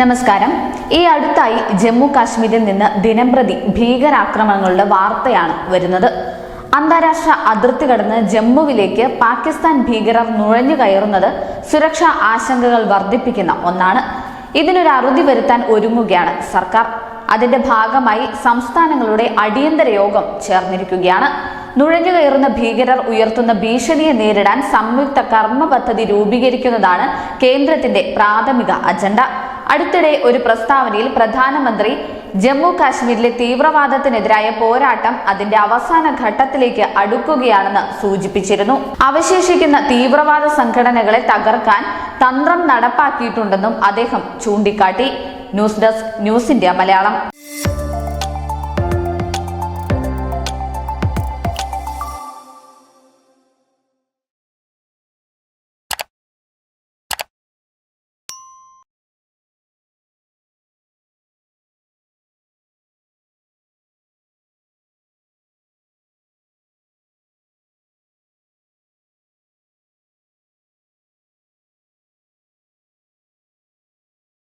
നമസ്കാരം. ഈ അടുത്തായി ജമ്മു കാശ്മീരിൽ നിന്ന് ദിനംപ്രതി ഭീകരാക്രമണങ്ങളുടെ വാർത്തയാണ് വരുന്നത്. അന്താരാഷ്ട്ര അതിർത്തി കടന്ന് ജമ്മുവിലേക്ക് പാകിസ്ഥാൻ ഭീകരർ നുഴഞ്ഞു കയറുന്നത് സുരക്ഷാ ആശങ്കകൾ വർദ്ധിപ്പിക്കുന്ന ഒന്നാണ്. ഇതിനൊരു അറുതി വരുത്താൻ ഒരുങ്ങുകയാണ് സർക്കാർ. അതിന്റെ ഭാഗമായി സംസ്ഥാനങ്ങളുടെ അടിയന്തര യോഗം ചേർന്നിരിക്കുകയാണ്. നുഴഞ്ഞു കയറുന്ന ഭീകരർ ഉയർത്തുന്ന ഭീഷണിയെ നേരിടാൻ സംയുക്ത കർമ്മ പദ്ധതി രൂപീകരിക്കുന്നതാണ് കേന്ദ്രത്തിന്റെ പ്രാഥമിക അജണ്ട. അടുത്തിടെ ഒരു പ്രസ്താവനയിൽ പ്രധാനമന്ത്രി ജമ്മു കാശ്മീരിലെ തീവ്രവാദത്തിനെതിരായ പോരാട്ടം അതിന്റെ അവസാന ഘട്ടത്തിലേക്ക് അടുക്കുകയാണെന്ന് സൂചിപ്പിച്ചിരുന്നു. അവശേഷിക്കുന്ന തീവ്രവാദ സംഘടനകളെ തകർക്കാൻ തന്ത്രം നടപ്പാക്കിയിട്ടുണ്ടെന്നും അദ്ദേഹം ചൂണ്ടിക്കാട്ടി. News desk news India Malayalam.